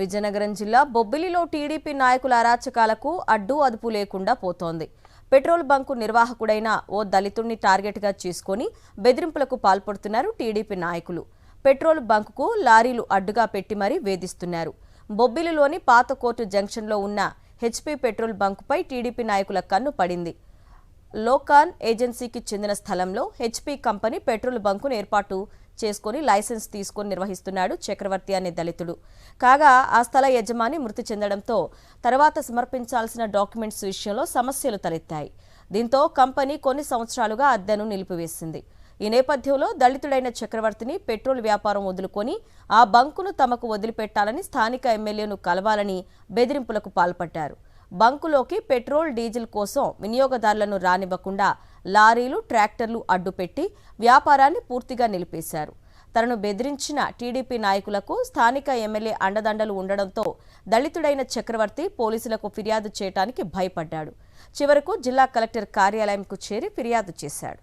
విజయనగరం జిల్లా బొబ్బిలిలో టీడీపీ నాయకుల అరాచకాలకు అడ్డు అదుపు లేకుండా పోతోంది. పెట్రోల్ బంకు నిర్వాహకుడైన ఓ దళితుడిని టార్గెట్గా చేసుకొని బెదిరింపులకు పాల్పడుతున్నారు టీడీపీ నాయకులు. పెట్రోల్ బంకుకు లారీలు అడ్డుగా పెట్టి మరీ వేధిస్తున్నారు. బొబ్బిలిలోని పాత కోర్టు జంక్షన్లో ఉన్న హెచ్పీ పెట్రోల్ బంకుపై టీడీపీ నాయకుల కన్ను పడింది. లోకాన్ ఏజెన్సీకి చెందిన స్థలంలో హెచ్పీ కంపెనీ పెట్రోల్ బంకును ఏర్పాటు చేసుకుని లైసెన్స్ తీసుకొని నిర్వహిస్తున్నాడు చక్రవర్తి అనే దళితుడు. కాగా ఆ స్థల యజమాని మృతి చెందడంతో తర్వాత సమర్పించాల్సిన డాక్యుమెంట్స్ విషయంలో సమస్యలు తలెత్తాయి. దీంతో కంపెనీ కొన్ని సంవత్సరాలుగా అద్దెను నిలిపివేసింది. ఈ నేపథ్యంలో దళితుడైన చక్రవర్తిని పెట్రోల్ వ్యాపారం వదులుకొని ఆ బంకును తమకు వదిలిపెట్టాలని స్థానిక ఎమ్మెల్యేను కలవాలని బెదిరింపులకు పాల్పడ్డారు. బంకులోకి పెట్రోల్ డీజిల్ కోసం వినియోగదారులను రానివ్వకుండా లారీలు ట్రాక్టర్లు అడ్డుపెట్టి వ్యాపారాన్ని పూర్తిగా నిలిపేశారు. తనను బెదిరించిన టీడీపీ నాయకులకు స్థానిక ఎమ్మెల్యే అండదండలు ఉండడంతో దళితుడైన చక్రవర్తి పోలీసులకు ఫిర్యాదు చేయడానికి భయపడ్డాడు. చివరకు జిల్లా కలెక్టర్ కార్యాలయంకు చేరి ఫిర్యాదు చేశాడు.